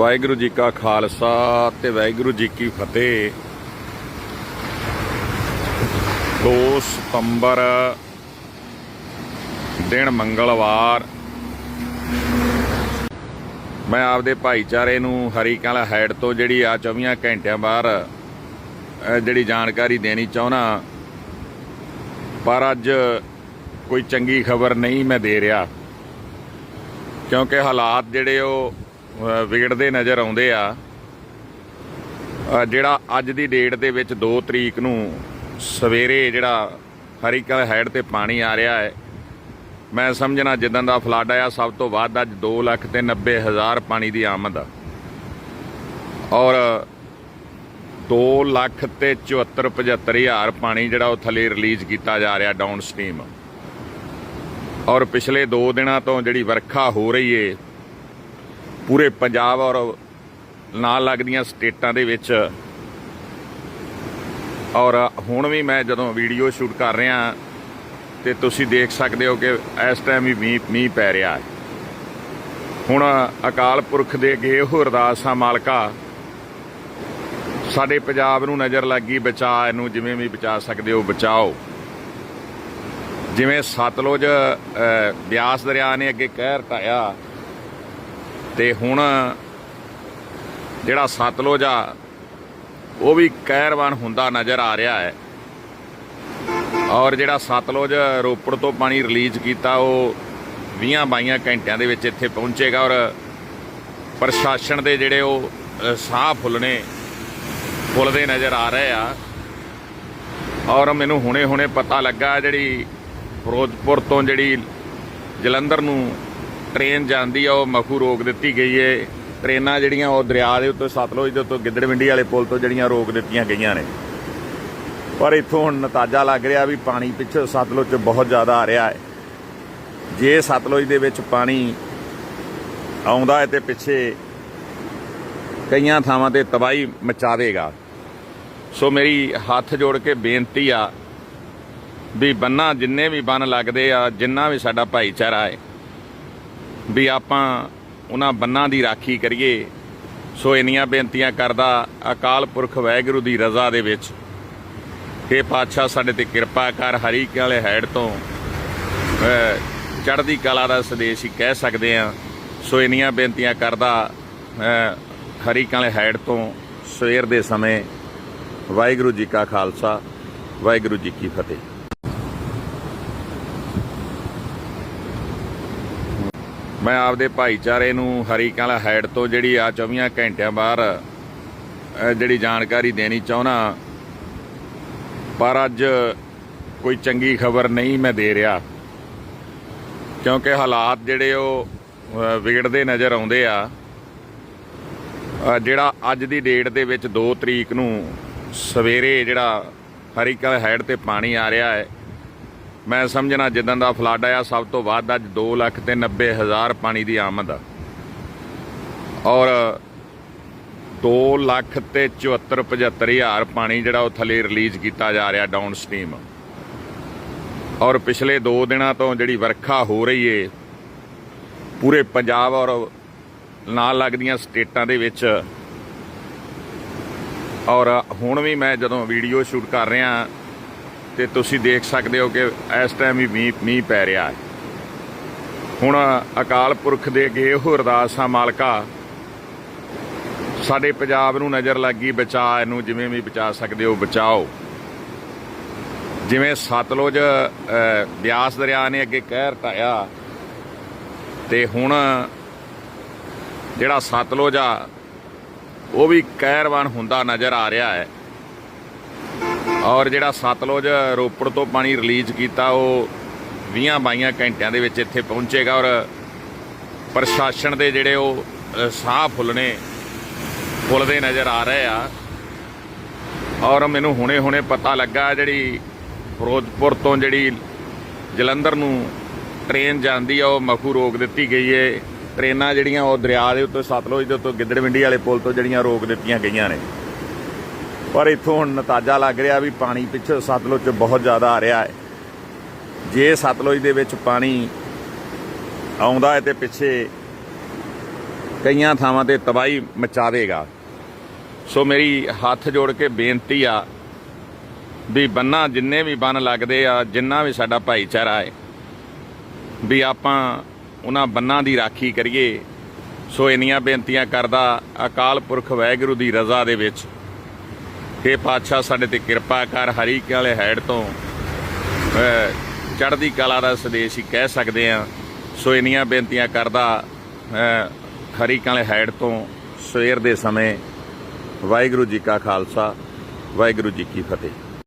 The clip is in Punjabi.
ਵਾਹਿਗੁਰੂ ਜੀ ਕਾ ਖਾਲਸਾ ਤੇ ਵਾਹਿਗੁਰੂ ਜੀ ਕੀ ਫਤਿਹ। 2 ਸਤੰਬਰ ਦਿਨ ਮੰਗਲਵਾਰ। ਮੈਂ ਆਪਦੇ ਭਾਈਚਾਰੇ ਨੂੰ ਹਰੀਕਾਲਾ ਹੈਡ ਤੋਂ ਜਿਹੜੀ ਆ 24 ਘੰਟਿਆਂ ਬਾਅਦ ਜਿਹੜੀ ਜਾਣਕਾਰੀ ਦੇਣੀ ਚਾਹੁੰਦਾ, ਪਰ ਅੱਜ ਕੋਈ ਚੰਗੀ ਖਬਰ ਨਹੀਂ ਮੈਂ ਦੇ ਰਿਹਾ। ਕਿਉਂਕਿ ਹਾਲਾਤ ਜਿਹੜੇ ਉਹ ਵਿਗੜਦੇ ਨਜ਼ਰ ਆਉਂਦੇ ਆ। ਜਿਹੜਾ ਅੱਜ ਦੀ ਡੇਟ ਦੇ ਵਿੱਚ 2 ਤਰੀਕ ਨੂੰ ਸਵੇਰੇ ਜਿਹੜਾ ਹਰੀਕਲ ਹੈਡ ਤੇ ਪਾਣੀ ਆ ਰਿਹਾ ਹੈ, ਮੈਂ ਸਮਝਣਾ ਜਿੱਦਾਂ ਦਾ ਫਲੱਡ ਆਇਆ, ਸਭ ਤੋਂ ਵੱਧ ਅੱਜ 2 ਲੱਖ ਤੇ 90 ਹਜ਼ਾਰ ਪਾਣੀ ਦੀ ਆਮਦ ਆ। ਔਰ 2 ਲੱਖ ਤੇ 74 75 ਹਜ਼ਾਰ ਪਾਣੀ ਜਿਹੜਾ ਉਹ ਥੱਲੇ ਰਿਲੀਜ਼ ਕੀਤਾ ਜਾ ਰਿਹਾ ਡਾਊਨ ਸਟ੍ਰੀਮ। ਔਰ ਪਿਛਲੇ 2 ਦਿਨਾਂ ਤੋਂ ਜਿਹੜੀ ਵਰਖਾ ਹੋ ਰਹੀ ਏ ਪੂਰੇ ਪੰਜਾਬ ਔਰ ਨਾਲ ਲੱਗਦੀਆਂ ਸਟੇਟਾਂ ਦੇ ਵਿੱਚ। ਔਰ ਹੁਣ ਵੀ ਮੈਂ ਜਦੋਂ ਵੀਡੀਓ ਸ਼ੂਟ ਕਰ ਰਿਹਾ, ਤੇ ਤੁਸੀਂ ਦੇਖ ਸਕਦੇ ਹੋ ਕਿ ਇਸ ਟਾਈਮ ਵੀ ਮੀਂਹ ਮੀਂਹ ਪੈ ਰਿਹਾ ਹੈ। ਹੁਣ ਅਕਾਲ ਪੁਰਖ ਦੇ ਅੱਗੇ ਉਹ ਅਰਦਾਸ ਆ, ਮਾਲਕਾ, ਸਾਡੇ ਪੰਜਾਬ ਨੂੰ ਨਜ਼ਰ ਲੱਗੀ, ਬਚਾ ਇਹਨੂੰ, ਜਿਵੇਂ ਵੀ ਬਚਾ ਸਕਦੇ ਹੋ, ਬਚਾਓ। ਜਿਵੇਂ ਸਤਲੁਜ ਬਿਆਸ ਦਰਿਆ ਨੇ ਅੱਗੇ ਕਹਿਰ ਢਾਇਆ ਤੇ ਹੁਣ ਜਿਹੜਾ ਸਤਲੁਜ ਆ, ਉਹ ਵੀ ਕਹਿਰਵਾਨ ਹੁੰਦਾ ਨਜ਼ਰ ਆ ਰਿਹਾ ਹੈ। ਔਰ ਜਿਹੜਾ ਸਤਲੁਜ ਰੋਪੜ ਤੋਂ ਪਾਣੀ ਰਿਲੀਜ਼ ਕੀਤਾ, ਉਹ 20 22 ਘੰਟਿਆਂ ਦੇ ਵਿੱਚ ਇੱਥੇ ਪਹੁੰਚੇਗਾ ਔਰ ਪ੍ਰਸ਼ਾਸਨ ਦੇ ਜਿਹੜੇ ਉਹ ਸਾਹ ਫੁੱਲਣੇ ਫੁੱਲਦੇ ਨਜ਼ਰ ਆ ਰਹੇ ਆ। ਔਰ ਮੈਨੂੰ ਹੁਣੇ ਹੁਣੇ ਪਤਾ ਲੱਗਾ ਜਿਹੜੀ ਫਿਰੋਜ਼ਪੁਰ ਤੋਂ ਜਿਹੜੀ ਜਲੰਧਰ ਨੂੰ ਟ੍ਰੇਨ ਜਾਂਦੀ ਆ, ਉਹ ਮਖੂ ਰੋਕ ਦਿੱਤੀ ਗਈ ਏ। ਟ੍ਰੇਨਾਂ ਜਿਹੜੀਆਂ, ਉਹ ਦਰਿਆ ਦੇ ਉੱਤੇ, ਸਤਲੁਜ ਦੇ ਉੱਤੇ ਗਿੱਦੜਵਿੰਡੀ ਵਾਲੇ ਪੁਲ ਤੋਂ ਜਿਹੜੀਆਂ ਰੋਕ ਦਿੱਤੀਆਂ ਗਈਆਂ ਨੇ। ਪਰ ਇੱਥੋਂ ਹੁਣ ਨਤਾਜਾ ਲੱਗ ਰਿਹਾ ਵੀ ਪਾਣੀ ਪਿੱਛੇ ਸਤਲੁਜ 'ਚ ਬਹੁਤ ਜ਼ਿਆਦਾ ਆ ਰਿਹਾ ਹੈ ਜੇ ਸਤਲੁਜ ਦੇ ਵਿੱਚ ਪਾਣੀ ਆਉਂਦਾ ਹੈ ਤੇ ਪਿੱਛੇ ਕਈਆਂ ਥਾਵਾਂ ਤੇ ਤਬਾਹੀ ਮਚਾਵੇਗਾ ਸੋ ਮੇਰੀ ਹੱਥ ਜੋੜ ਕੇ ਬੇਨਤੀ ਆ ਵੀ ਬੰਨਾ ਜਿੰਨੇ ਵੀ ਬੰਨ ਲੱਗਦੇ ਆ, ਜਿੰਨਾ ਵੀ ਸਾਡਾ ਭਾਈਚਾਰਾ ਹੈ ਵੀ ਆਪਾਂ ਉਹਨਾਂ ਬੰਨਾਂ ਦੀ ਰਾਖੀ ਕਰੀਏ। ਸੋ ਇੰਨੀਆਂ ਬੇਨਤੀਆਂ ਕਰਦਾ ਅਕਾਲ ਪੁਰਖ ਵਾਹਿਗੁਰੂ ਦੀ ਰਜ਼ਾ ਦੇ ਵਿੱਚ। हे ਪਾਤਸ਼ਾਹ, ਸਾਡੇ ਤੇ ਕਿਰਪਾ ਕਰ, ਹਰੀ ਵਾਲੇ ਹੈਡ ਤੋਂ ਚੜ੍ਹਦੀ ਕਲਾ ਦਾ ਸੰਦੇਸ਼ ਹੀ ਕਹਿ ਸਕਦੇ ਆ ਸੋ ਇੰਨੀਆਂ ਬੇਨਤੀਆਂ ਕਰਦਾ ਹਰੀ ਵਾਲੇ ਹੈਡ ਤੋਂ ਸਵੇਰ ਦੇ ਸਮੇਂ ਵਾਹਿਗੁਰੂ ਜੀ ਕਾ ਖਾਲਸਾ, ਵਾਹਿਗੁਰੂ ਜੀ ਕੀ ਫਤਿਹ। ਮੈਂ ਆਪਦੇ ਭਾਈਚਾਰੇ ਨੂੰ ਹਰੀਕਾਲਾ ਹੈਡ ਤੋਂ ਜਿਹੜੀ ਆ 24 ਘੰਟਿਆਂ ਬਾਹਰ ਜਿਹੜੀ ਜਾਣਕਾਰੀ ਦੇਣੀ ਚਾਹੁੰਦਾ, ਪਰ ਅੱਜ ਕੋਈ ਚੰਗੀ ਖਬਰ ਨਹੀਂ ਮੈਂ ਦੇ ਰਿਹਾ। ਕਿਉਂਕਿ ਹਾਲਾਤ ਜਿਹੜੇ ਉਹ ਵਿਗੜਦੇ ਨਜ਼ਰ ਆਉਂਦੇ ਆ। ਜਿਹੜਾ ਅੱਜ ਦੀ ਡੇਟ ਦੇ ਵਿੱਚ 2 ਤਰੀਕ ਨੂੰ ਸਵੇਰੇ ਜਿਹੜਾ ਹਰੀਕਲ ਹੈਡ ਤੇ ਪਾਣੀ ਆ ਰਿਹਾ ਹੈ ਮੈਂ ਸਮਝਣਾ ਜਿੱਦਾਂ ਦਾ ਫਲੱਡ ਆਇਆ, ਸਭ ਤੋਂ ਵੱਧ ਅੱਜ 2 ਲੱਖ ਤੇ 90 ਹਜ਼ਾਰ ਪਾਣੀ ਦੀ ਆਮਦ ਆ। ਔਰ 2 ਲੱਖ ਤੇ 74 75 ਹਜ਼ਾਰ ਪਾਣੀ ਜਿਹੜਾ ਉਹ ਥੱਲੇ ਰਿਲੀਜ਼ ਕੀਤਾ ਜਾ ਰਿਹਾ ਡਾਊਨ ਸਟ੍ਰੀਮ ਔਰ ਪਿਛਲੇ 2 ਦਿਨਾਂ ਤੋਂ ਜਿਹੜੀ ਵਰਖਾ ਹੋ ਰਹੀ ਏ, ਪੂਰੇ ਪੰਜਾਬ ਔਰ ਨਾਲ ਲੱਗਦੀਆਂ ਸਟੇਟਾਂ ਦੇ ਵਿੱਚ। ਔਰ ਹੁਣ ਵੀ ਮੈਂ ਜਦੋਂ ਵੀਡੀਓ ਸ਼ੂਟ ਕਰ ਰਿਹਾ ਤੇ ਤੁਸੀਂ ਦੇਖ ਸਕਦੇ ਹੋ ਕਿ ਇਸ ਟਾਈਮ ਵੀ ਮੀਂਹ ਮੀਂਹ ਪੈ ਰਿਹਾ ਹੈ। ਹੁਣ ਅਕਾਲ ਪੁਰਖ ਦੇ ਅੱਗੇ ਉਹ ਅਰਦਾਸ ਆ, ਮਾਲਕਾ, ਸਾਡੇ ਪੰਜਾਬ ਨੂੰ ਨਜ਼ਰ ਲੱਗੀ, ਬਚਾ ਇਹਨੂੰ, ਜਿਵੇਂ ਵੀ ਬਚਾ ਸਕਦੇ ਹੋ, ਬਚਾਓ। ਜਿਵੇਂ ਸਤਲੁਜ ਬਿਆਸ ਦਰਿਆ ਨੇ ਅੱਗੇ ਕਹਿਰ ਢਾਇਆ, ਤੇ ਹੁਣ ਜਿਹੜਾ ਸਤਲੁਜ ਆ, ਉਹ ਵੀ ਕਹਿਰਵਾਨ ਹੁੰਦਾ ਨਜ਼ਰ ਆ ਰਿਹਾ ਹੈ। ਔਰ ਜਿਹੜਾ ਸਤਲੁਜ ਰੋਪੜ ਤੋਂ ਪਾਣੀ ਰਿਲੀਜ਼ ਕੀਤਾ, ਉਹ 20 22 ਘੰਟਿਆਂ ਦੇ ਵਿੱਚ ਇੱਥੇ ਪਹੁੰਚੇਗਾ ਔਰ ਪ੍ਰਸ਼ਾਸਨ ਦੇ ਜਿਹੜੇ ਉਹ ਸਾਹ ਫੁੱਲਣੇ ਫੁੱਲਦੇ ਨਜ਼ਰ ਆ ਰਹੇ ਆ। ਔਰ ਮੈਨੂੰ ਹੁਣੇ ਹੁਣੇ ਪਤਾ ਲੱਗਾ ਜਿਹੜੀ ਫਿਰੋਜ਼ਪੁਰ ਤੋਂ ਜਿਹੜੀ ਜਲੰਧਰ ਨੂੰ ਟ੍ਰੇਨ ਜਾਂਦੀ ਆ, ਉਹ ਮਖੂ ਰੋਕ ਦਿੱਤੀ ਗਈ ਏ। ਟ੍ਰੇਨਾਂ ਜਿਹੜੀਆਂ ਉਹ ਦਰਿਆ ਦੇ ਉੱਤੇ, ਸਤਲੁਜ ਦੇ ਉੱਤੇ ਗਿੱਦੜਵਿੰਡੀ ਵਾਲੇ ਪੁਲ ਤੋਂ ਜਿਹੜੀਆਂ ਰੋਕ ਦਿੱਤੀਆਂ ਗਈਆਂ ਨੇ। ਪਰ ਇੱਥੋਂ ਹੁਣ ਨਤਾਜਾ ਲੱਗ ਰਿਹਾ ਵੀ ਪਾਣੀ ਪਿੱਛੇ ਸਤਲੁਜ 'ਚ ਬਹੁਤ ਜ਼ਿਆਦਾ ਆ ਰਿਹਾ ਹੈ। ਜੇ ਸਤਲੁਜ ਦੇ ਵਿੱਚ ਪਾਣੀ ਆਉਂਦਾ ਹੈ ਤੇ ਪਿੱਛੇ ਕਈਆਂ ਥਾਵਾਂ ਤੇ ਤਬਾਹੀ ਮਚਾ ਦੇਗਾ ਸੋ ਮੇਰੀ ਹੱਥ ਜੋੜ ਕੇ ਬੇਨਤੀ ਆ ਵੀ ਬੰਨਾ ਜਿੰਨੇ ਵੀ ਬੰਨ ਲੱਗਦੇ ਆ, ਜਿੰਨਾ ਵੀ ਸਾਡਾ ਭਾਈਚਾਰਾ ਹੈ, ਵੀ ਆਪਾਂ ਉਹਨਾਂ ਬੰਨਾਂ ਦੀ ਰਾਖੀ ਕਰੀਏ। ਸੋ ਇੰਨੀਆਂ ਬੇਨਤੀਆਂ ਕਰਦਾ ਅਕਾਲ ਪੁਰਖ ਵਾਹਿਗੁਰੂ ਦੀ ਰਜ਼ਾ ਦੇ ਵਿੱਚ ਕਿ ਪਾਤਸ਼ਾਹ, ਸਾਡੇ ਤੇ ਕਿਰਪਾ ਕਰ, ਹਰੀ ਕੇ ਵਾਲੇ ਹੈਡ ਤੋਂ ਚੜ੍ਹਦੀ ਕਲਾ ਦਾ ਸੰਦੇਸ਼ ਹੀ ਕਹਿ ਸਕਦੇ ਆ ਸੋ ਇੰਨੀਆਂ ਬੇਨਤੀਆਂ ਕਰਦਾ ਹਰੀ ਕੇ ਵਾਲੇ ਹੈਡ ਤੋਂ ਸਵੇਰ ਦੇ ਸਮੇਂ ਵਾਹਿਗੁਰੂ ਜੀ ਕਾ ਖਾਲਸਾ, ਵਾਹਿਗੁਰੂ ਜੀ ਕੀ ਫਤਿਹ।